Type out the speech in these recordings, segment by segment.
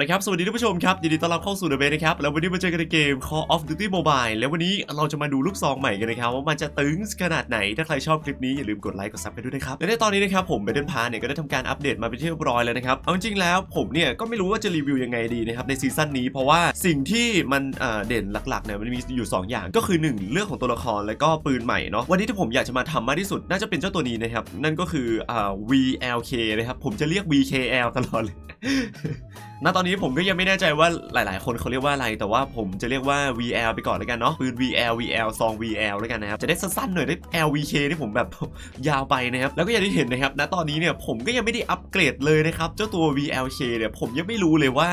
ละครับ สวัสดีท่านผู้ชมครับยินดีต้อนรับเข้าสู่เดอะเบสนะครับ แล้ววันนี้มาเจอกันในเกม Call of Duty Mobile แล้ววันนี้เราจะมาดูลูกซองใหม่กันนะครับ ว่ามันจะตึงขนาดไหน ถ้าใครชอบคลิปนี้อย่าลืมกดไลค์กดซับกันด้วยนะครับ และในตอนนี้นะครับผมเบเดนพาเนี่ยก็ได้ทำการอัปเดตมาเป็นที่เรียบร้อยแล้วนะครับ เอาจริงๆแล้วผมเนี่ยก็ไม่รู้ว่าจะรีวิวยังไงดีนะครับในซีซั่นนี้ เพราะว่าสิ่งที่มันเด่นหลักๆเนี่ยมันมีอยู่ 2 อย่าง ก็คือ 1 เรื่องของตัวละครแล้วก็ปืนใหม่เนาะ วันนี้ที่ผมอยากจะมาทำมากที่สุดน่าจะเป็นเจ้าตัวนี้นะครับ นั่นก็คือ VLK นะครับ ผมจะเรียก VKL ตลอดเลย ณตอนนี้ผมก็ยังไม่แน่ใจว่าหลาย ๆ คนเขาเรียกว่าอะไร แต่ว่าผมจะเรียกว่า VL ไปก่อนแล้วกันเนาะปืน VL VL ซอง VL แล้วกันนะครับ จะได้สั้น ๆ หน่อยได้ LVK ที่ผมแบบยาวไปนะครับ แล้วก็อย่างที่เห็นนะครับ ณ ตอนนี้เนี่ยผมก็ยังไม่ได้อัปเกรดเลยนะครับ เจ้าตัว VLK เนี่ยผมยังไม่รู้เลยว่า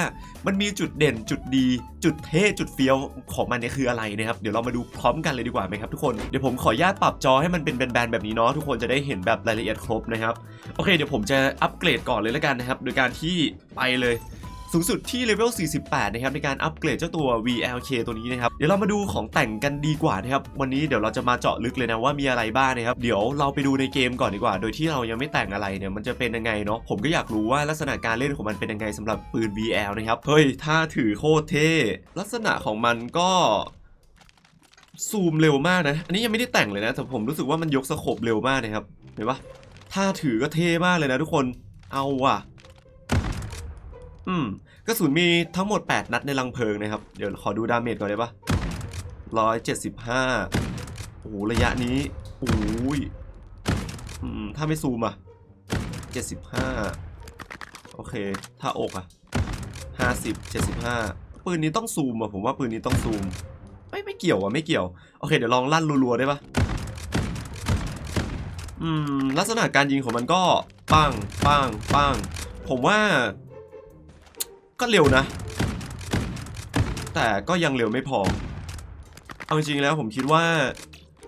มันมีจุดเด่นจุดดี จุดเท่จุดเฟี้ยวของมันเนี่ยคืออะไรนะครับ เดี๋ยวเรามาดูพร้อมกันเลยดีกว่าไหมครับทุกคน เดี๋ยวผมขออนุญาตปรับจอให้มันเป็นแบนๆแบบนี้เนาะทุกคนจะได้เห็นแบบรายละเอียดครบนะครับ โอเค เดี๋ยวผมจะอัปเกรดก่อนเลยแล้วกันนะครับ โดยการที่ไปเลยสูงสุดที่เลเวล 48 นะครับในการอัปเกรดเจ้าตัว VLK ตัวนี้นะครับ เดี๋ยวเรามาดูของแต่งกันดีกว่านะครับ วันนี้เดี๋ยวเราจะมาเจาะลึกเลยนะว่ามีอะไรบ้างนะครับ เดี๋ยวเราไปดูในเกมก่อนดีกว่า โดยที่เรายังไม่แต่งอะไรเนี่ยมันจะเป็นยังไงเนาะ ผมก็อยากรู้ว่าลักษณะการเล่นของมันเป็นยังไงสำหรับปืน VL นะครับ เฮ้ย ถ้าถือโคตรเท่ ลักษณะของมันก็ซูมเร็วมากนะ อันนี้ยังไม่ได้แต่งเลยนะ แต่ผมรู้สึกว่ามันยกสโคปเร็วมากนะครับ เห็นปะถ้าถือก็เท่มากเลยนะทุกคน เอาว่ะ อืมกระสุนมีทั้งหมด 8 นัดในลังเพลิงนะครับ เดี๋ยวขอดูดาเมจก่อนได้ปะร้อยเจ็ดสิบห้าโอ้โหระยะนี้โอ้ยอืมถ้าไม่ซูมอะเจ็ดสิบห้าโอเค ถ้าอกอะห้าสิบเจ็ดสิบห้าปืนนี้ต้องซูมอะผมว่าปืนนี้ต้องซูม ไม่ไม่เกี่ยวอะไม่เกี่ยว โอเค เดี๋ยวลองลั่นรัวๆได้ปะอืมลักษณะการยิงของมันก็ปังปังปังผมว่า ก็เร็วนะ แต่ก็ยังเร็วไม่พอ เอาจริงๆแล้วผมคิดว่า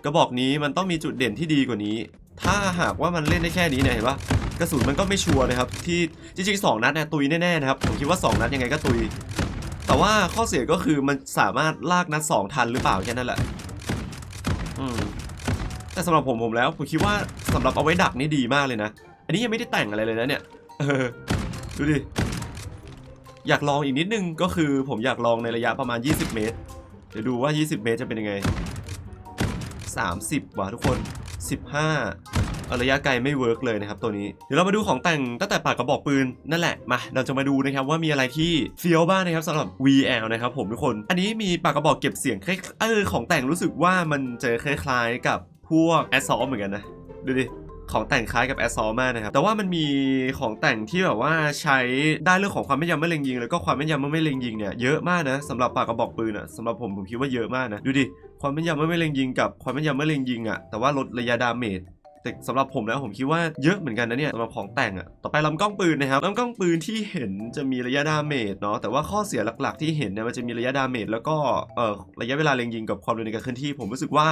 กระบอกนี้มันต้องมีจุดเด่นที่ดีกว่านี้ ถ้าหากว่ามันเล่นได้แค่นี้เนี่ยเห็นปะกระสุนมันก็ไม่ชัวร์นะครับ ที่จริงๆ2นัดเนี่ยตุยแน่ๆนะครับ ผมคิดว่า 2 นัดยังไงก็ตุย แต่ว่าข้อเสียก็คือมันสามารถลากนัด 2 ทันหรือเปล่าแค่นั้นแหละอืมแต่สำหรับผมผมแล้ว ผมคิดว่าสำหรับเอาไว้ดักนี่ดีมากเลยนะ อันนี้ยังไม่ได้แต่งอะไรเลยนะเนี่ย เออ ดูดิ อยากลองอีกนิดนึงก็คือผมอยากลองในระยะประมาณ 20 เมตร เดี๋ยวดูว่า 20 เมตรจะเป็นยังไง 30 ว่ะทุกคน 15เอาระยะไกลไม่เวิร์กเลยนะครับตัวนี้ เดี๋ยวเรามาดูของแต่งตั้งแต่ปากกระบอกปืนนั่นแหละ มา เราจะมาดูนะครับว่ามีอะไรที่เฟี้ยวบ้างนะครับสำหรับ VL นะครับผมทุกคน อันนี้มีปากกระบอกเก็บเสียงคล้ายเออของแต่งรู้สึกว่ามันจะคล้ายๆกับพวกแอสซอลเหมือนกันนะ ดูดิ ของแต่งคล้ายกับแอสซอมากนะครับ แต่ว่ามันมีของแต่งที่แบบว่าใช้ได้เรื่องของความแม่นยำไม่เล็งยิง แล้วก็ความแม่นยำไม่เล็งยิงเนี่ยเยอะมากนะสำหรับปากกระบอกปืนอะสำหรับผมผมคิดว่าเยอะมากนะดูดิความแม่นยำไม่เล็งยิงกับความแม่นยำไม่เล็งยิงอะแต่ว่าลดระยะดาเมจแต่สำหรับผมแล้วผมคิดว่าเยอะเหมือนกันนะเนี่ยสำหรับของแต่งอะต่อไปลำกล้องปืนนะครับลำกล้องปืนที่เห็นจะมีระยะดาเมจเนาะแต่ว่าข้อเสียหลักๆที่เห็นเนี่ยมันจะมีระยะดาเมจแล้วก็เอ่อระยะเวลาเล็งยิงกับความเร็วในการเคลื่อนที่ ผมรู้สึกว่า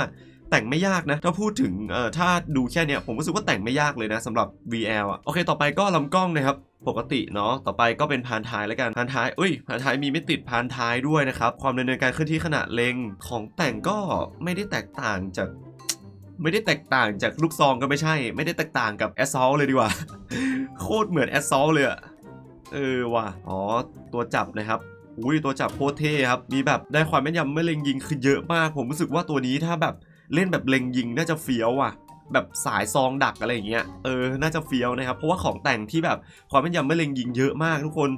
แต่งไม่ยากนะ ถ้าพูดถึงเอ่อถ้าดูแค่เนี้ยผมรู้สึกว่าแต่งไม่ยากเลยนะสำหรับ VL อะโอเค ต่อไปก็ลำกล้องนะครับปกติเนาะ ต่อไปก็เป็นพานท้ายแล้วกัน พานท้ายเอ้ย พานท้ายมีไม่ติดพานท้ายด้วยนะครับ ความดำเนินการเคลื่อนที่ขณะเล็งของแต่งก็ไม่ได้แตกต่างจาก ไม่ได้แตกต่างจากลูกซองก็ไม่ใช่ ไม่ได้แตกต่างกับแอสซอลเลยดีกว่า โคตรเหมือนแอสซอลเลยอะเออว่ะ อ๋อ ตัวจับนะครับอุ้ยตัวจับโคตรเท่ครับ มีแบบได้ความแม่นยำไม่เล็งยิงคือเยอะมาก ผมรู้สึกว่าตัวนี้ถ้าแบบ เล่นแบบเล็งยิงน่าจะเฟี้ยวว่ะแบบสายซองดักอะไรอย่างเงี้ยเออน่าจะเฟี้ยวนะครับเพราะว่าของแต่งที่แบบความแม่นยำไม่เล็งยิงเยอะมากทุกคน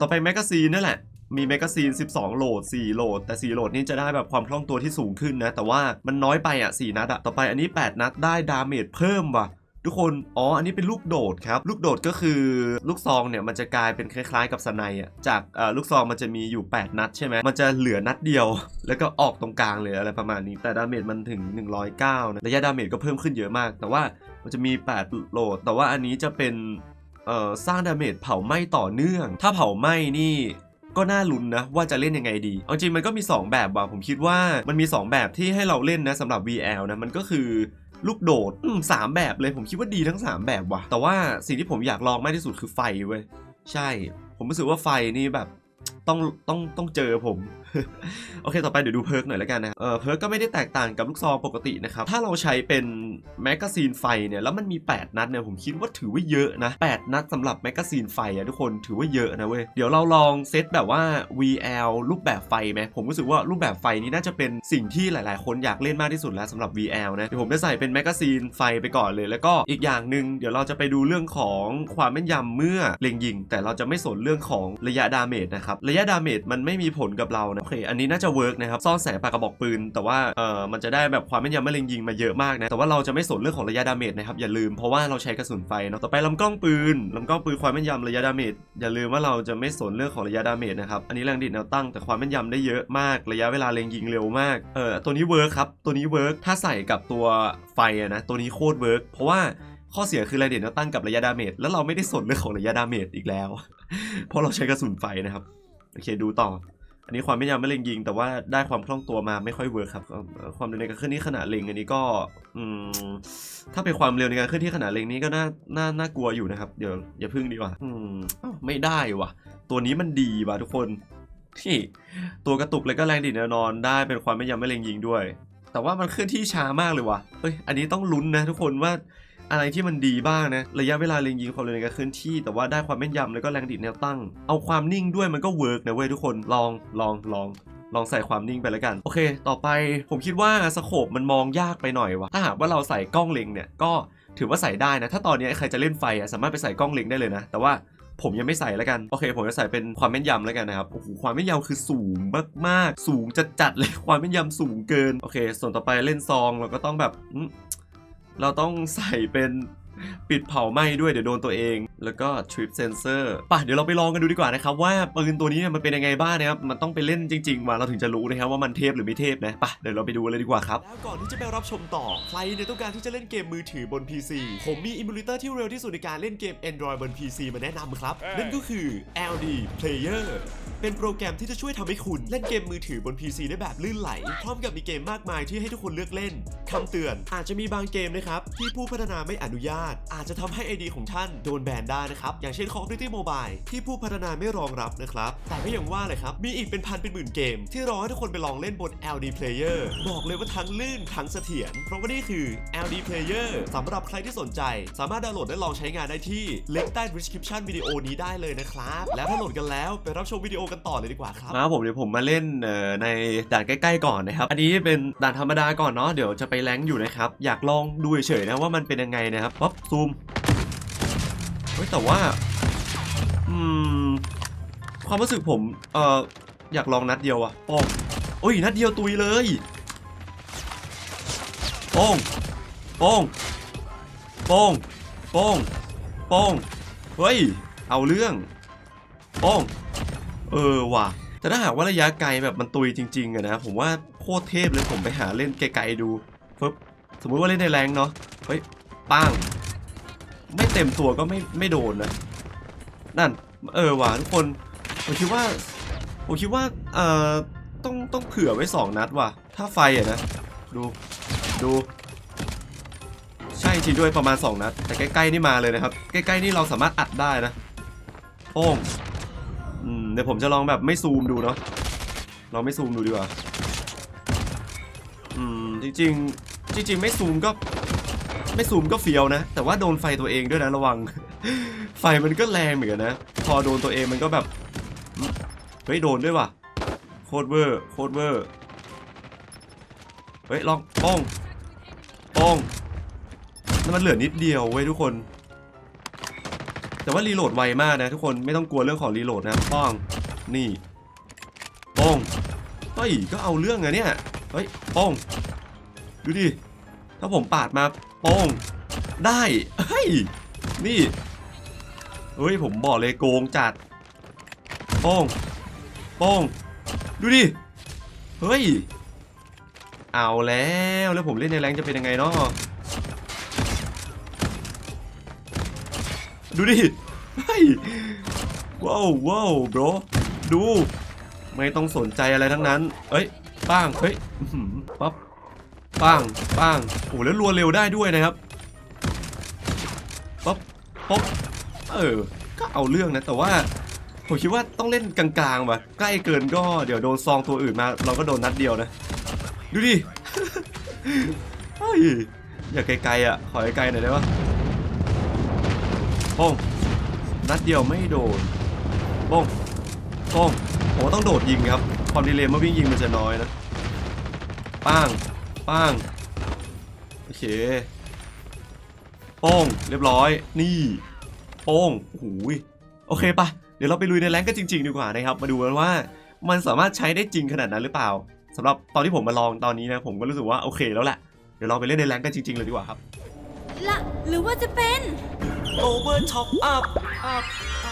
ต่อไปแมกกาซีนนั่นแหละมีแมกกาซีน 12 โหลด 4 โหลด แต่ 4 โหลดนี่จะได้แบบความคล่องตัวที่สูงขึ้นนะ แต่ว่ามันน้อยไปอะ 4 นัดอะต่อไปอันนี้ 8 นัดได้ดาเมจเพิ่มว่ะ ทุกคน อ๋อ อันนี้เป็นลูกโดดครับ ลูกโดดก็คือลูกซองเนี่ยมันจะกลายเป็นคล้ายๆกับสไนอะ จากลูกซองมันจะมีอยู่ 8 นัดใช่ไหม มันจะเหลือนัดเดียว แล้วก็ออกตรงกลางเลยอะไรประมาณนี้ แต่ดาเมจมันถึง 109นะระยะดาเมจก็เพิ่มขึ้นเยอะมาก แต่ว่ามันจะมี 8 โหลด แต่ว่าอันนี้จะเป็นสร้างดาเมจเผาไหม้ต่อเนื่อง ถ้าเผาไหม้นี่ก็น่าลุ้นนะว่าจะเล่นยังไงดี เอาจริงมันก็มี 2 แบบว่ะผมคิดว่ามันมี 2 แบบที่ให้เราเล่นนะสำหรับ VL นะมันก็คือ ลูกโดดสามแบบเลยผมคิดว่าดีทั้ง 3 แบบว่ะ แต่ว่าสิ่งที่ผมอยากลองมากที่สุดคือไฟเว้ย ใช่ ผมรู้สึกว่าไฟนี่แบบต้องต้องต้องเจอผม โอเค ต่อไปเดี๋ยวดูเพิร์กหน่อยแล้วกันนะเออเพิร์กก็ไม่ได้แตกต่างกับลูกซองปกตินะครับ ถ้าเราใช้เป็นแมกกาซีนไฟเนี่ย แล้วมันมี 8 นัดเนี่ย ผมคิดว่าถือว่าเยอะนะ 8 นัดสำหรับแมกกาซีนไฟอะทุกคนถือว่าเยอะนะเว้ย เดี๋ยวเราลองเซตแบบว่า VL รูปแบบไฟไหมผมรู้สึกว่ารูปแบบไฟนี้น่าจะเป็นสิ่งที่หลาย ๆ คนอยากเล่นมากที่สุดแล้วสำหรับ VL นะ เดี๋ยวผมจะใส่เป็นแมกกาซีนไฟไปก่อนเลย แล้วก็อีกอย่างหนึ่งเดี๋ยวเราจะไปดูเรื่องของความแม่นยำเมื่อเล็งยิง แต่เราจะไม่สนเรื่องของระยะดาเมจนะครับ ระยะดาเมจมันไม่มีผลกับเรานะโอเค อันนี้น่าจะเวิร์กนะครับ ซ่อนแสงปากกระบอกปืน แต่ว่า เอ่อ มันจะได้แบบความแม่นยำเมื่อเล็งยิงมาเยอะมากนะ แต่ว่าเราจะไม่สนเรื่องของระยะดาเมจนะครับ อย่าลืม เพราะว่าเราใช้กระสุนไฟเนาะ ต่อไปลำกล้องปืน ลำกล้องปืนความแม่นยำระยะดาเมจ อย่าลืมว่าเราจะไม่สนเรื่องของระยะดาเมจนะครับ อันนี้แรงดิดแนวตั้งแต่ความแม่นยำได้เยอะมาก ระยะเวลาเล็งยิงเร็วมาก เออตัวนี้เวิร์กครับ ตัวนี้เวิร์กถ้าใส่กับตัวไฟอะนะ ตัวนี้โคตรเวิร์กเพราะว่าข้อเสียคือแรงดิดแนวตั้งกับระยะดาเมจแล้วเราไม่ได้สนเรื่องของระยะดาเมจอีกแล้ว เพราะเราใช้กระสุนไฟนะครับ โอเคดูต่อ นนี้ความไม่ยำไม่เล็งยิง แต่ว่าได้ความคล่องตัวมาไม่ค่อยเวิร์คครับ ความเร็วในการเคลื่อนที่ขณะเล็งอันนี้ก็ถ้าเป็นความเร็วในการเคลื่อนที่ขณะเล็งนี้ก็น่าน่าน่ากลัวอยู่นะครับ เดี๋ยวอย่าพึ่งดีกว่าอืมไม่ได้ว่ะ ตัวนี้มันดีว่ะทุกคนที่ตัวกระตุกแล้วก็แรงดิ่นแนวนอนได้เป็นความไม่ยำไม่เล็งยิงด้วย แต่ว่ามันเคลื่อนที่ช้ามากเลยว่ะเอ้ยอันนี้ต้องลุ้นนะทุกคนว่า อะไรที่มันดีบ้างนะ ระยะเวลาเล็งยิงความเร็วในการเคลื่อนที่ แต่ว่าได้ความแม่นยำแล้วก็แรงดิ่นแนวตั้ง เอาความนิ่งด้วยมันก็เวิร์กนะเว้ยทุกคนลองลองลองลองใส่ความนิ่งไปแล้วกัน โอเค ต่อไปผมคิดว่าสโคปมันมองยากไปหน่อยวะถ้าหากว่าเราใส่กล้องเล็งเนี่ยก็ถือว่าใส่ได้นะ ถ้าตอนนี้ใครจะเล่นไฟอะสามารถไปใส่กล้องเล็งได้เลยนะ แต่ว่าผมยังไม่ใส่แล้วกัน โอเค ผมจะใส่เป็นความแม่นยำแล้วกันนะครับ โอ้โห ความแม่นยำคือสูงมากๆ สูงจัดๆเลย ความแม่นยำสูงเกิน โอเค ส่วนต่อไปเล่นซองเราก็ต้องแบบ เราต้องใส่เป็น ปิดเผาไหม้ด้วยเดี๋ยวโดนตัวเอง แล้วก็ trip sensor ป่ะเดี๋ยวเราไปลองกันดูดีกว่านะครับว่าปืนตัวนี้เนี่ยมันเป็นยังไงบ้างนะครับมันต้องไปเล่นจริงๆมาเราถึงจะรู้นะครับว่ามันเทพหรือไม่เทพนะป่ะเดี๋ยวเราไปดูเลยดีกว่าครับแล้วก่อนที่จะไปรับชมต่อใครเนี่ยต้องการที่จะเล่นเกมมือถือบน PC ผมมีอิมูเลเตอร์ที่เร็วที่สุดในการเล่นเกม Android บน PC มาแนะนำครับนั่นก็คือ LD Player เป็นโปรแกรมที่จะช่วยทำให้คุณเล่นเกมมือถือบน PC ได้แบบลื่นไหล พร้อมกับมีเกมมากมายที่ให้ทุกคนเลือกเล่นคำเตือนอาจจะมีบางเกมนะครับที่ผู้พัฒนาไม่อนุญาตอาจจะทำให้ ID ของท่านโดนแบนได้นะครับ อย่างเช่น Call of Duty Mobile ที่ผู้พัฒนาไม่รองรับนะครับ แต่ก็ยังว่าเลยครับ มีอีกเป็นพันเป็นหมื่นเกม ที่รอให้ทุกคนไปลองเล่นบน LD Player บอกเลยว่าทั้งลื่นทั้งเสถียรเพราะว่านี่คือ LD Player สำหรับใครที่สนใจ สามารถดาวน์โหลดและลองใช้งานได้ที่ลิงก์ใต้ description วิดีโอนี้ได้เลยนะครับ แล้วถ้าโหลดกันแล้วไปรับชมวิดีโอกันต่อเลยดีกว่าครับมาผมเดี๋ยวผมมาเล่นในด่านใกล้ๆก่อนนะครับ อันนี้เป็นด่านธรรมดาก่อนเนาะเดี๋ยวจะไปแรงอยู่นะครับอยากลองดูเฉยๆนะว่ามันเป็นยังไงนะครับป๊อปซูมเฮ้ยแต่ว่า อืม ความรู้สึกผม เอ่อ อยากลองนัดเดียวอะโป้งโอ้ยนัดเดียวตุยเลยโป้งโป้งโป้งโป้งโป้งเฮ้ย เอาเรื่องโป้งเออว่ะแต่ถ้าหากว่าระยะไกลแบบมันตุยจริงๆอะนะผมว่าโคตรเทพเลยผมไปหาเล่นไกลๆดูฟึบสมมุติว่าเล่นในแรงเนาะเฮ้ยป้าง ไม่เต็มตัวก็ไม่ไม่โดนนะนั่น เออว่ะทุกคนผมคิดว่าผมคิดว่าเอ่อต้องต้องเผื่อไว้สองนัดว่ะ ถ้าไฟอะนะ ดูดู ใช่จริงด้วยประมาณ2นัด แต่ใกล้ๆนี่มาเลยนะครับ ใกล้ๆนี่เราสามารถอัดได้นะโป้งอืมเดี๋ยวผมจะลองแบบไม่ซูมดูเนาะลองไม่ซูมดูดีกว่า อืมจริงๆจริง ๆ ไม่ซูมก็ ไม่ซูมก็เฟียวนะ แต่ว่าโดนไฟตัวเองด้วยนะระวัง ไฟมันก็แรงเหมือนกันนะ พอโดนตัวเองมันก็แบบเฮ้ยโดนด้วยว่ะโคตรเวอร์โคตรเวอร์เฮ้ยลองป้องป้องแล้วมันเหลือนิดเดียวเว้ยทุกคน แต่ว่ารีโหลดไวมากนะทุกคนไม่ต้องกลัวเรื่องของรีโหลดนะป้องนี่ป้องเฮ้ยก็เอาเรื่องอะเนี่ยเฮ้ยป้องดูดิถ้าผมปาดมา โป้งได้ เฮ้ย นี่เฮ้ย ผมบอกเลยโกงจัดโป้องป้งดูดิ เฮ้ย เอาแล้วแล้วผมเล่นในแรงจะเป็นยังไงเนาะดูดิ เฮ้ย ว้าวว้าวบรดู ไม่ต้องสนใจอะไรทั้งนั้น เอ้ยป้าง เฮ้ยอื้อปั๊บ ป้างป้างโอ้แล้วรัวเร็วได้ด้วยนะครับปั๊บป๊อบเออ ก็เอาเรื่องนะ แต่ว่าผมคิดว่าต้องเล่นกลางๆว่ะใกล้เกินก็เดี๋ยวโดนซองตัวอื่นมา เราก็โดนนัดเดียวนะ ดูดิเฮ้ยอย่าไกลๆอะ ขอไกลๆหน่อยได้ปะป้งนัดเดียวไม่โดนป้งโป้งผมต้องโดดยิงครับ ความดีเลย์เมื่อวิ่งยิงมันจะน้อยนะป้าง ป้าง โอเคโป้งเรียบร้อย นี่โป้งโอ้โหยโอเคปะเดี๋ยวเราไปลุยในแรงกันจริง ๆ ดีกว่านะครับ มาดูกันว่ามันสามารถใช้ได้จริงขนาดนั้นหรือเปล่าสำหรับตอนที่ผมมาลองตอนนี้นะ ผมก็รู้สึกว่าโอเคแล้วแหละ เดี๋ยวเราไปเล่นในแรงกันจริง ๆ เลยดีกว่าครับละหรือว่าจะเป็น Over Top Up Up ร้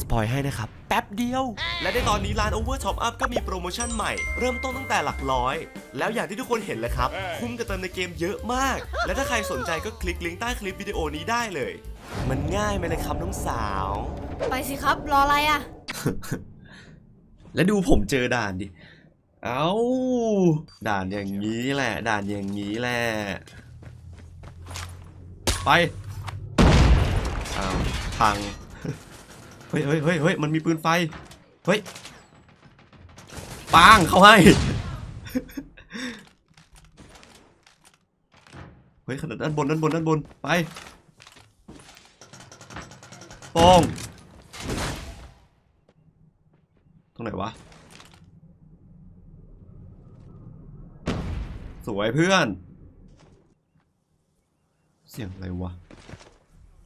สปอยให้นะครับ แป๊บเดียว และในตอนนี้ร้าน Over Top Up ก็มีโปรโมชั่นใหม่ เริ่มต้นตั้งแต่หลักร้อย แล้วอย่างที่ทุกคนเห็นเลยครับ คุ้มกับเติมในเกมเยอะมาก และถ้าใครสนใจก็คลิกลิงก์ใต้คลิปวิดีโอนี้ได้เลย มันง่ายไหมเลยครับน้องสาว ไปสิครับ รออะไรอะ แล้วดูผมเจอด่านดิ เอาด่านอย่างนี้แหละ ด่านอย่างนี้แหละ ไปอ้าวพัง เฮ้ยเฮ้ยเฮ้ยเฮ้ยมันมีปืนไฟ เฮ้ยปังเขาให้ เฮ้ยขนาดด้านบนด้านบนด้านบนไปป้งตรงไหนวะ สวยเพื่อน เสียงอะไรวะ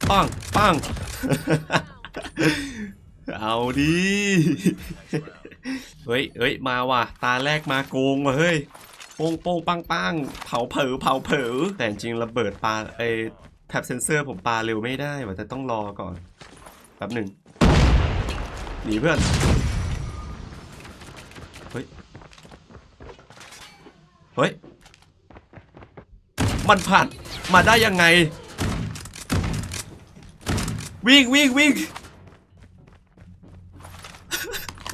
ปังปัง เอาดีเฮ้ยเฮ้ย มาว่ะ ตาแรกมาโกงว่ะเฮ้ยโป้งโป้งปังปังเผาเผอเผาเผอแต่จริงระเบิดปลาไอแท็บเซนเซอร์ผมปลาเร็วไม่ได้ว่ะแต่ต้องรอก่อนแป๊บหนึ่งหนีเพื่อนเฮ้ยเฮ้ยมันผ่านมาได้ยังไง วิ่งวิ่งวิ่ง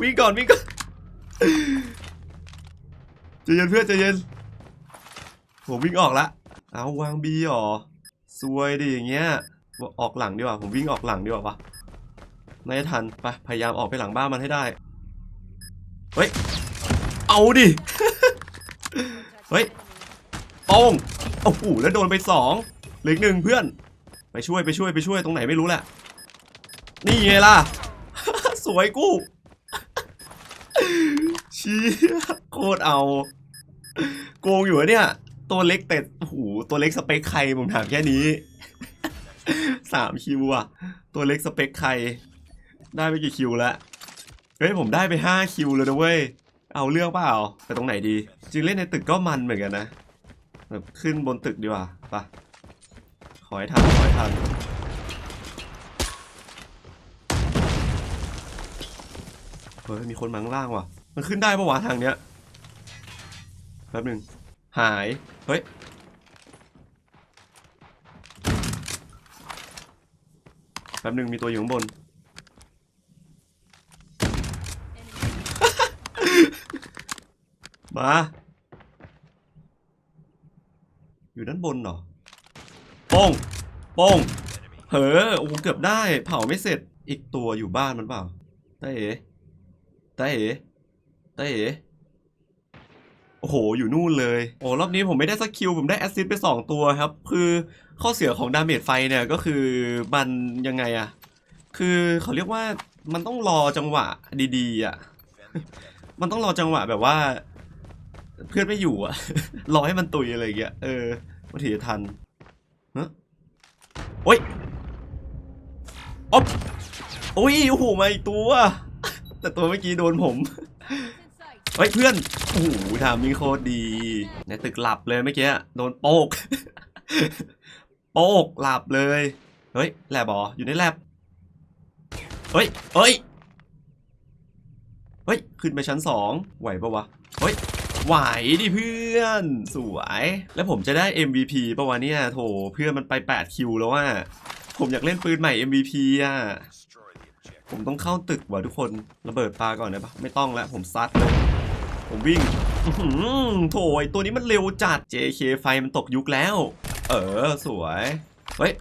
วิ่งก่อนวิ่งก่อนใจเย็นเพื่อนใจเย็นผมวิ่งออกละเอาวางบีหรอซวยดิอย่างเงี้ยออกหลังดีกว่าผมวิ่งออกหลังดีกว่าปะไม่ทันไปพยายามออกไปหลังบ้านมันให้ได้เฮ้ยเอาดิเฮ้ยป้งโอ้โหแล้วโดนไปสองเหลืออกหนึ่งเพื่อน ไปช่วยไปช่วยไปช่วยตรงไหนไม่รู้แหละนี่ไงล่ะ สวยกู้ ชี้โคตรเอา โกงอยู่เนี่ย ตัวเล็กแต่โอ้โหตัวเล็กสเปคใครผมถามแค่นี้สามคิวอะตัวเล็กสเปคใคร ได้ไปกี่คิวแล้วเฮ้ยผมได้ไปห้าคิวเลยนะเว้ยเอาเรื่องเปล่าไปตรงไหนดี จริงเล่นในตึกก็มันเหมือนกันนะแบบขึ้นบนตึกดีกว่าไปะขอให้ทันขอให้ทันเฮ้ยมีคนมาข้างล่างว่ะ มันขึ้นได้ปะวะทางเนี้ยแป๊บหนึ่งหาย เฮ้ย แป๊บหนึ่งมีตัวอยู่ข้างบน มา อยู่ด้านบนเหรอโป้งโป้งเหอโอ้โหเกือบได้ เผาไม่เสร็จ อีกตัวอยู่บ้านมันเปล่าตาเอ๋ตาเอ๋ ตาเอ๋โอ้โห อยู่นู่นเลย โอ้รอบนี้ผมไม่ได้สักคิวผมได้แอสซิสไปสองตัวครับ คือข้อเสียของดาเมจไฟเนี่ยก็คือมันยังไงอะคือเขาเรียกว่ามันต้องรอจังหวะดีๆอะมันต้องรอจังหวะแบบว่า เพื่อนไม่อยู่อะรอให้มันตุยอะไรอย่างเงี้ย เออบางทีจะทันฮะโอ้ยอ๊อบโอ้ยโอ้โหมาอีกตัว แต่ตัวเมื่อกี้โดนผม เฮ้ยเพื่อนโอ้โหทามิงโคตรดี ในตึกหลับเลยเมื่อกี้โดนโปก โปกหลับเลย เฮ้ยแลบเหรออยู่ในแลบเฮ้ยเฮ้ยเฮ้ย ขึ้นไปชั้นสองไหวปะวะ เฮ้ย ไหวดิเพื่อน สวย แล้วผมจะได้ MVP ปะวะเนี่ย โถ เพื่อนมันไป 8 คิวแล้วว่า ผมอยากเล่นปืนใหม่ MVP อะ ผมต้องเข้าตึกว่ะทุกคน ระเบิดปลาก่อนได้ปะไม่ต้องแล้ว ผมซัดเลย ผมวิ่งโถไอตัวนี้มันเร็วจัด JK ไฟมันตกยุคแล้ว เออ สวย เฮ้ย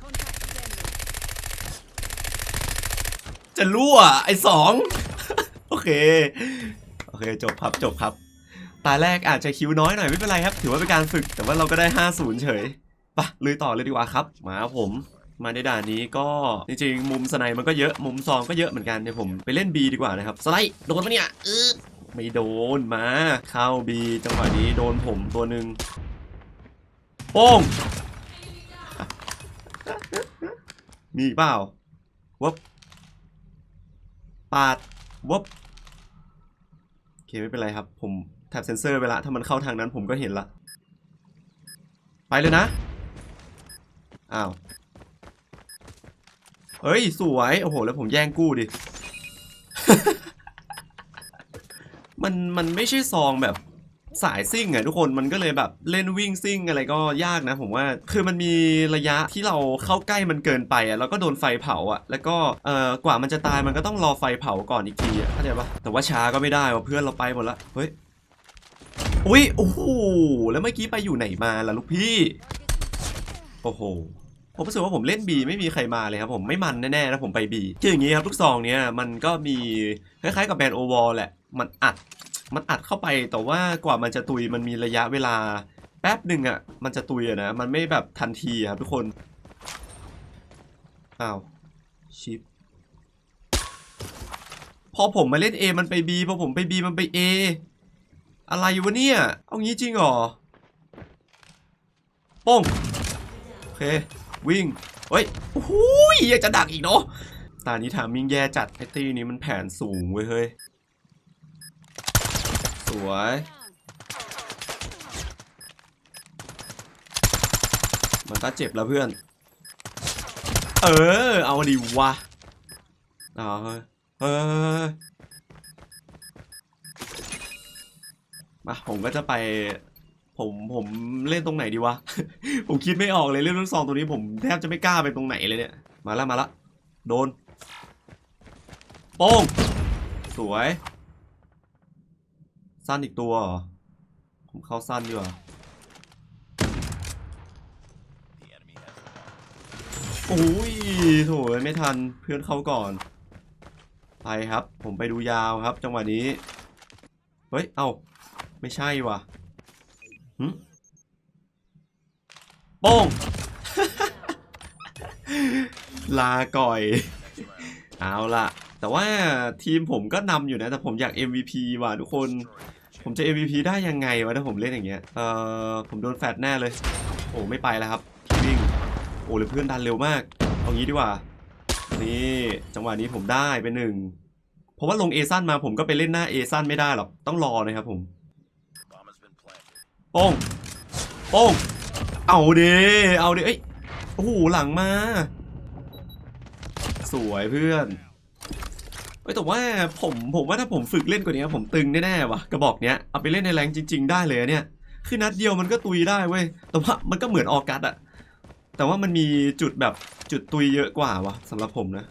จะรั่วไอ้สองโอเค โอเค จบครับ จบครับ ตาแรกอาจจะคิวน้อยหน่อยไม่เป็นไรครับ ถือว่าเป็นการฝึก แต่ว่าเราก็ได้ 50 เฉยไปะลุยต่อเลยดีกว่าครับ มาผมมาในด่านนี้ก็จริงๆ มุมสไนมันก็เยอะมุมซองก็เยอะเหมือนกันเดี๋ยวผมไปเล่น B ดีกว่านะครับ สไลด์โดนปะเนี่ยอือ ไม่โดนมาเข้า B จังหวะนี้โดนผมตัวหนึ่งโป้งมีเปล่าวับปาดวับโอเคไม่เป็นไรครับ ผมแท็บเซนเซอร์ไปละ ถ้ามันเข้าทางนั้นผมก็เห็นละ ไปเลยนะ อ้าว เฮ้ย สวย โอ้โห แล้วผมแย่งกู้ดิ มันมันไม่ใช่ซองแบบสายซิ่งอะทุกคนมันก็เลยแบบเล่นวิ่งซิ่งอะไรก็ยากนะผมว่าคือมันมีระยะที่เราเข้าใกล้มันเกินไปอะแล้วก็โดนไฟเผาอะแล้วก็เอ่อกว่ามันจะตายมันก็ต้องรอไฟเผาก่อนอีกทีอะเข้าใจปะแต่ว่าช้าก็ไม่ได้ว่ะเพื่อนเราไปหมดละเฮ้ยอุ้ยโอ้โหแล้วเมื่อกี้ไปอยู่ไหนมาล่ะลูกพี่ โอ้โห ผมรู้สึกว่าผมเล่น B ไม่มีใครมาเลยครับผมไม่มันแน่ๆนะผมไป B คืออย่างนี้ครับลูกซองเนี้ยมันก็มีคล้ายๆกับแบรนด์โอวอลแหละมันอัดมันอัดเข้าไปแต่ว่ากว่ามันจะตุยมันมีระยะเวลาแป๊บหนึ่งอะ่ะมันจะตุยอะนะมันไม่แบบทันทีอะครับทุกคนอ้าวชิปพอผมมาเล่น A มันไป B พอผมไป B มันไป A อะไรวะเนี่ยเอางี้จริงเหรอโป้งโอเค วิ่ง เฮ้ยโอ้โหยอยากจะดักอีกเนาะ ตานี้ถามมิงแย่จัดไอตี้นี้มันแผนสูงเว้ยเฮ้ย สวย มันก็เจ็บแล้วเพื่อน เออ เอาดีวะเอาเฮ้ยเฮ้ยมาผมก็จะไป ผมผมเล่นตรงไหนดีวะ ผมคิดไม่ออกเลยเรื่องลูกซองตัวนี้ผมแทบจะไม่กล้าไปตรงไหนเลยเนี่ย มาล้วมาล้วโดนโป้งสวย สั้นอีกตัวเหรอผมเข้าสั้นดีกว่าโอ้ยโถยไม่ทันเพื่อนเข้าก่อน ไปครับ ผมไปดูยาวครับ จังหวะนี้ เฮ้ย เอ้า ไม่ใช่ว่ะ โป้ง ลาก่อย เอาล่ะ แต่ว่าทีมผมก็นำอยู่นะ แต่ผมอยาก MVP ว่ะทุกคน ผมจะ MVP ได้ยังไงวะถ้าผมเล่นอย่างเงี้ย เอ่อผมโดนแฟดแน่เลย โอ้ไม่ไปแล้วครับวิ่ง โอ้เลยเพื่อนดันเร็วมาก เอางี้ดีกว่า นี่จังหวะนี้ผมได้เป็นหนึ่ง เพราะว่าลงเอซันมาผมก็ไปเล่นหน้าเอซันไม่ได้หรอก ต้องรอนะครับผม โป้งโป้งเอาดิเอาดิเอ้ยโอ้โหหลังมา สวยเพื่อนเอ้ยแต่ว่าผมผมว่าถ้าผมฝึกเล่นกว่านี้ผมตึงแน่ๆว่ะกระบอกเนี้ยเอาไปเล่นในแรงจริง ๆ ได้เลยเนี่ย คือนัดเดียวมันก็ตุยได้เว้ยแต่ว่ามันก็เหมือนออกัสอะแต่ว่ามันมีจุดแบบจุดตุยเยอะกว่าวะสำหรับผมนะ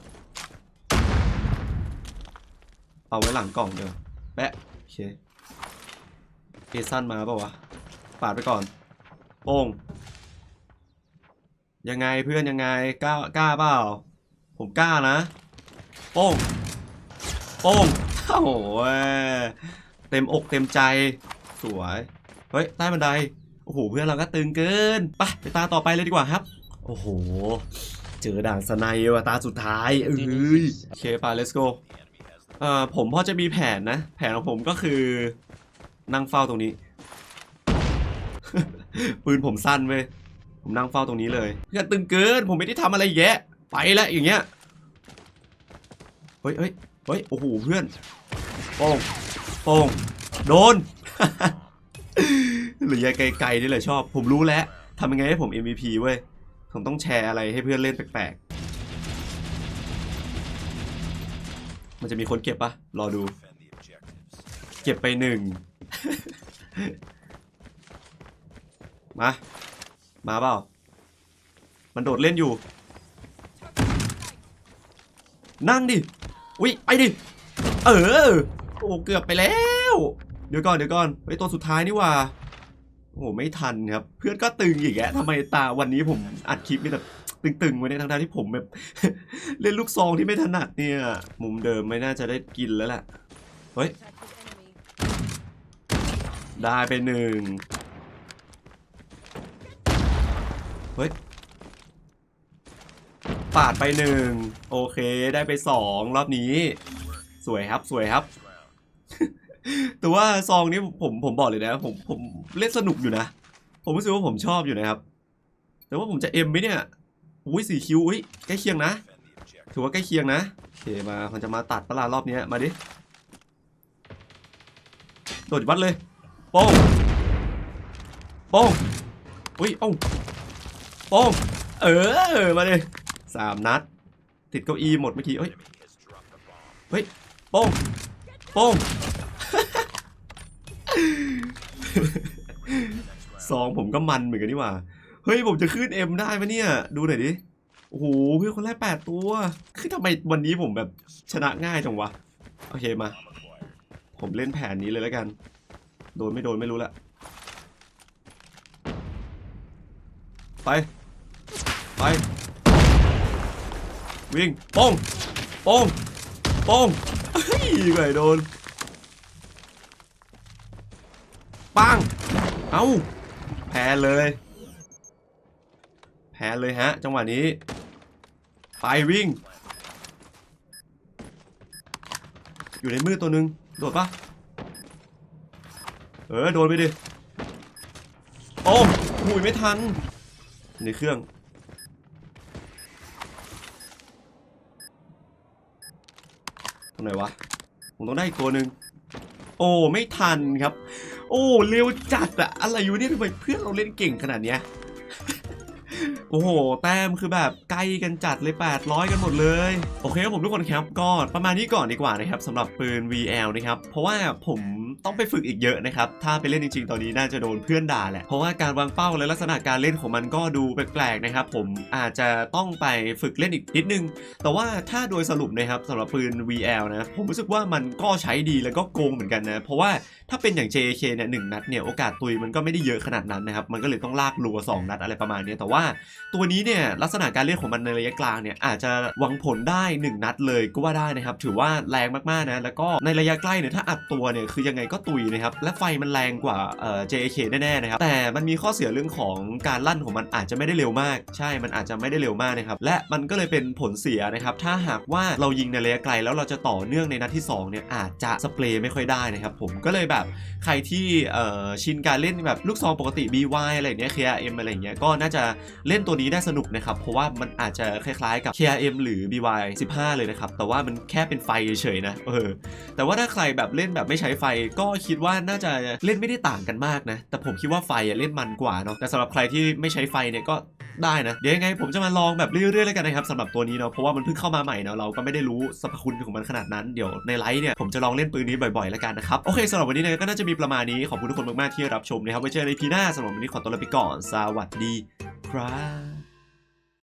เอาไว้หลังกล่องเดี๋ยวแปะโอเคเอซันมาปล่าวะ ปาดไปก่อนโป้งยังไงเพื่อนยังไงกล้ากล้าเปล่าผมกล้านะโป้งโป้งโอ้โหเต็มอกเต็มใจสวยเฮ้ยใต้บันไดโอ้โหเพื่อนเราก็ตึงเกินไปไปตาต่อไปเลยดีกว่าครับ โอ้โหเจอด่านสไนเว่ะตาสุดท้ายเอ้ยโอเคไป let's go เอ่อผมพอจะมีแผนนะ แผนของผมก็คือนั่งเฝ้าตรงนี้ ปืนผมสั้นเว้ยผมนั่งเฝ้าตรงนี้เลยอย่าตึงเกินผมไม่ได้ทำอะไรแยะ ไปแล้วอย่างเงี้ยเฮ้ยเฮ้ยเฮ้ยโอ้โหเพื่อนโป้งโป้งโดนหรือยายไกลๆนี่แหละชอบ ผมรู้แล้วทำยังไงให้ผม MVP เว้ยผมต้องแชร์อะไรให้เพื่อนเล่นแปลกๆ มันจะมีคนเก็บปะรอดู เก็บไปหนึ่ง มา มาเปล่า มันโดดเล่นอยู่ นั่งดิ อุ๊ยไปดิ เออ โอ้เกือบไปแล้ว เดี๋ยวก่อนเดี๋ยวก่อนไอ้ตัวสุดท้ายนี่ว่า โอ้โหไม่ทันครับ เพื่อนก็ตึงอีกแกทำไมตาวันนี้ผมอัดคลิปนี่แบบตึงๆไว้ในทางที่ผมแบบ เล่นลูกซองที่ไม่ถนัดเนี่ย มุมเดิมไม่น่าจะได้กินแล้วแหละ เฮ้ย ได้ไปหนึ่ง เฮ้ยปาดไปหนึ่งโอเคได้ไปสองรอบนี้ สวยครับสวยครับ แต่ว่าซองนี้ผมผมบอกเลยนะ ผมผมเล่นสนุกอยู่นะ ผมรู้สึกว่าผมชอบอยู่นะครับ แต่ว่าผมจะเอ็มไหมเนี่ยอุ้ยสี่คิวอุ้ยใกล้เคียงนะ ถือว่าใกล้เคียงนะโอเคมามันจะมาตัดปะลารอบนี้มาดิโดดวัดเลยโป้งโป้งอุ้ยโอ้ง โป้งเออ มาเลยสามนัด ติดเก้าอี้หมดเมื่อกี้เอ้ย เฮ้ย โป้ง โป้งซองผมก็มันเหมือนกันนี่หว่า เฮ้ย ผมจะขึ้นเอ็มได้ปะเนี่ย ดูหน่อยดิ โอ้โห เพื่อนคนแรกแปดตัว คือทำไมวันนี้ผมแบบชนะง่ายจังวะ โอเคมา ผมเล่นแผนนี้เลยแล้วกัน โดนไม่โดนไม่รู้ละ ไป ไป วิ่งโป้งโป้งโป้งเฮ้ยไม่โดนปังเอ้าแพ้เลย แพ้เลยฮะ จังหวะนี้ ไปวิ่ง อยู่ในมือตัวหนึ่งโดดปะเออ โดนไปดิโอ้หุยไม่ทัน ในเครื่อง รงไหนวะ ผมต้องได้อีกตัวหนึ่งโอ้ ไม่ทันครับ โอ้เร็วจัดอะอะไรอยู่เนี่ยทำไมเพื่อนเราเล่นเก่งขนาดเนี้ยโอ้โห แต้มคือแบบใกล้กันจัดเลย 800 กันหมดเลย โอเคครับผมทุกคนครับ ก็ประมาณนี้ก่อนดีกว่านะครับสำหรับปืน VL นะครับ เพราะว่าผม ต้องไปฝึกอีกเยอะนะครับ ถ้าไปเล่นจริง ๆ ตอนนี้น่าจะโดนเพื่อนด่าแหละ เพราะว่าการวางเป้าและลักษณะการเล่นของมันก็ดูแปลกๆนะครับ ผมอาจจะต้องไปฝึกเล่นอีกนิดนึง แต่ว่าถ้าโดยสรุปนะครับสำหรับปืน VL นะ ผมรู้สึกว่ามันก็ใช้ดีแล้วก็โกงเหมือนกันนะ เพราะว่าถ้าเป็นอย่าง JK เนี่ยหนึ่งนัดเนี่ยโอกาสตุยมันก็ไม่ได้เยอะขนาดนั้นนะครับ มันก็เลยต้องลากรัวสองนัดอะไรประมาณนี้แต่ว่าตัวนี้เนี่ยลักษณะการเล่นของมันในระยะกลางเนี่ยอาจจะหวังผลได้ 1 นัดเลยก็ว่าได้นะครับ ถือว่าแรงมากๆนะ แล้วก็ในระยะใกล้เนี่ยถ้าอัดตัวเนี่ยคือยังไงก็ตุยนะครับ และไฟมันแรงกว่าเอ่อ JK แน่ๆนะครับ แต่มันมีข้อเสียเรื่องของการลั่นของมันอาจจะไม่ได้เร็วมาก ใช่ มันอาจจะไม่ได้เร็วมากนะครับ และมันก็เลยเป็นผลเสียนะครับ ถ้าหากว่าเรายิงในระยะไกลแล้วเราจะต่อเนื่องในนัดที่สองเนี่ย อาจจะสเปรย์ไม่ค่อยได้นะครับ ผม ก็เลยแบบใครที่เอ่อชินการเล่นแบบลูกซองปกติ BY อะไรเงี้ย KRM อะไรเงี้ย ก็น่าจะเล่นตัวนี้ได้สนุกนะครับ เพราะว่ามันอาจจะคล้ายๆกับ KRM หรือ BY 15 เลยนะครับ แต่ว่ามันแค่เป็นไฟเฉยๆนะ เออ แต่ว่าถ้าใครแบบเล่นแบบไม่ใช้ไฟก็คิดว่าน่าจะเล่นไม่ได้ต่างกันมากนะ แต่ผมคิดว่าไฟเล่นมันกว่าเนาะแต่สำหรับใครที่ไม่ใช้ไฟเนี่ยก็ได้นะ เดี๋ยวยังไงผมจะมาลองแบบเรื่อยๆแล้วกันนะครับสำหรับตัวนี้เนาะเพราะว่ามันเพิ่งเข้ามาใหม่เนาะเราก็ไม่ได้รู้สรรพคุณของมันขนาดนั้นเดี๋ยวในไลฟ์เนี่ยผมจะลองเล่นปืนนี้บ่อยๆแล้วกันนะครับโอเคสำหรับวันนี้เนี่ยก็น่าจะมีประมาณนี้ขอบคุณทุกคนมากๆที่รับชมนะครับไว้เจอในพีหน้าสำหรับวันนี้ขอตัวลาไปก่อนสวัสดีครับ